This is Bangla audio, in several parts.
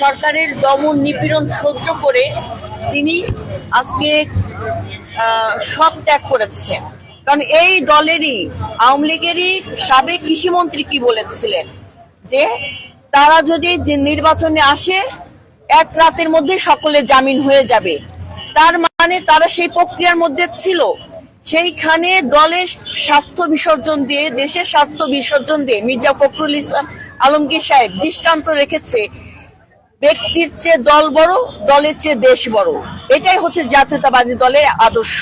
সরকারের দমন নিপীড়ন সহ্য করে তিনি আজকে সব ত্যাগ করেছেন। কারণ এই দলেরই, আওয়ামী লীগেরই সাবেক কৃষিমন্ত্রী কি বলেছিলেন? যে তারা যদি নির্বাচনে আসে, এক রাতের মধ্যে সকলে জামিন হয়ে যাবে। তার মানে তারা সেই প্রক্রিয়ার মধ্যে ছিল। সেইখানে দলের স্বার্থ বিসর্জন দিয়ে, দেশের স্বার্থ বিসর্জন দিয়ে মির্জা ফখরুল ইসলাম আলমগীর সাহেব দৃষ্টান্ত রেখেছে ব্যক্তির চেয়ে দল বড়, দলের চেয়ে দেশ বড়। এটাই হচ্ছে জাতীয়তাবাদী দলের আদর্শ।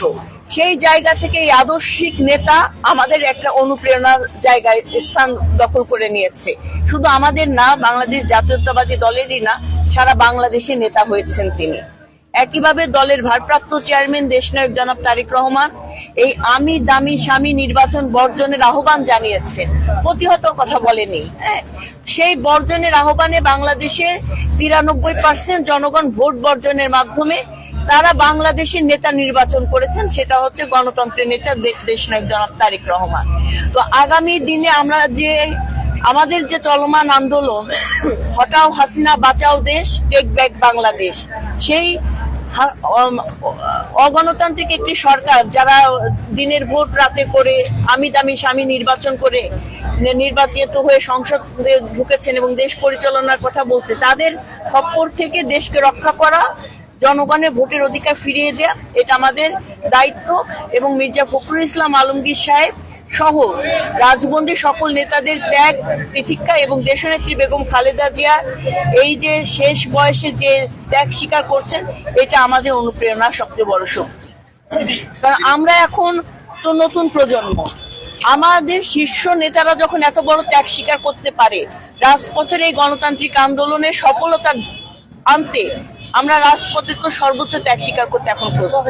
সেই জায়গা থেকে এই আদর্শিক নেতা আমাদের একটা অনুপ্রেরণার জায়গায় স্থান দখল করে নিয়েছে। শুধু আমাদের না, বাংলাদেশ জাতীয়তাবাদী দলেরই না, সারা বাংলাদেশে নেতা হয়েছেন তিনি। একইভাবে দলের ভারপ্রাপ্ত চেয়ারম্যান, দেশনায়ক জনাব তারেক রহমান এই আমি দামি স্বামী নির্বাচন বর্জনের আহ্বান জানিয়েছেন। প্রতিহত কথা বলেনি। হ্যাঁ সেই বর্জনের আহ্বানে বাংলাদেশের তিরানব্বই পার্সেন্ট জনগণ ভোট বর্জনের মাধ্যমে তারা বাংলাদেশের নেতা নির্বাচন করেছেন, সেটা হচ্ছে গণতন্ত্রের নেতা দেশনায়ক জনাব তারেক রহমান। তো আগামী দিনে আমরা যে আমাদের যে চলমান আন্দোলন, হটাও হাসিনা, বাঁচাও দেশ, টেক ব্যাক বাংলাদেশ। সেই অগণতান্ত্রিক একটি সরকার যারা দিনের ভোট রাতে করে আমি দামি স্বামী নির্বাচন করে নির্বাচিত হয়ে সংসদে ঢুকেছেন এবং দেশ পরিচালনার কথা বলতে তাদের খপ্পর থেকে দেশকে রক্ষা করা, জনগণের ভোটের অধিকার ফিরিয়ে দেয়া, এটা আমাদের দায়িত্ব এবং মির্জা ফখরুল ইসলাম আলমগীর সাহেব সহ রাজবন্দী সকল নেতাদের ত্যাগ প্রতীক্ষা এবং দেশনেত্রী বেগম খালেদা জিয়া এই যে শেষ বয়সে যে ত্যাগ স্বীকার করছেন, এটা আমাদের অনুপ্রেরণা সবচেয়ে বড় শক্তি। কারণ আমরা এখন তো নতুন প্রজন্ম। আমাদের শীর্ষ নেতারা যখন এত বড় ত্যাগ স্বীকার করতে পারে, রাজপথের এই গণতান্ত্রিক আন্দোলনে সফলতা আনতে আমরা রাজপথের তো সর্বোচ্চ ত্যাগ স্বীকার করতে এখন প্রস্তুত।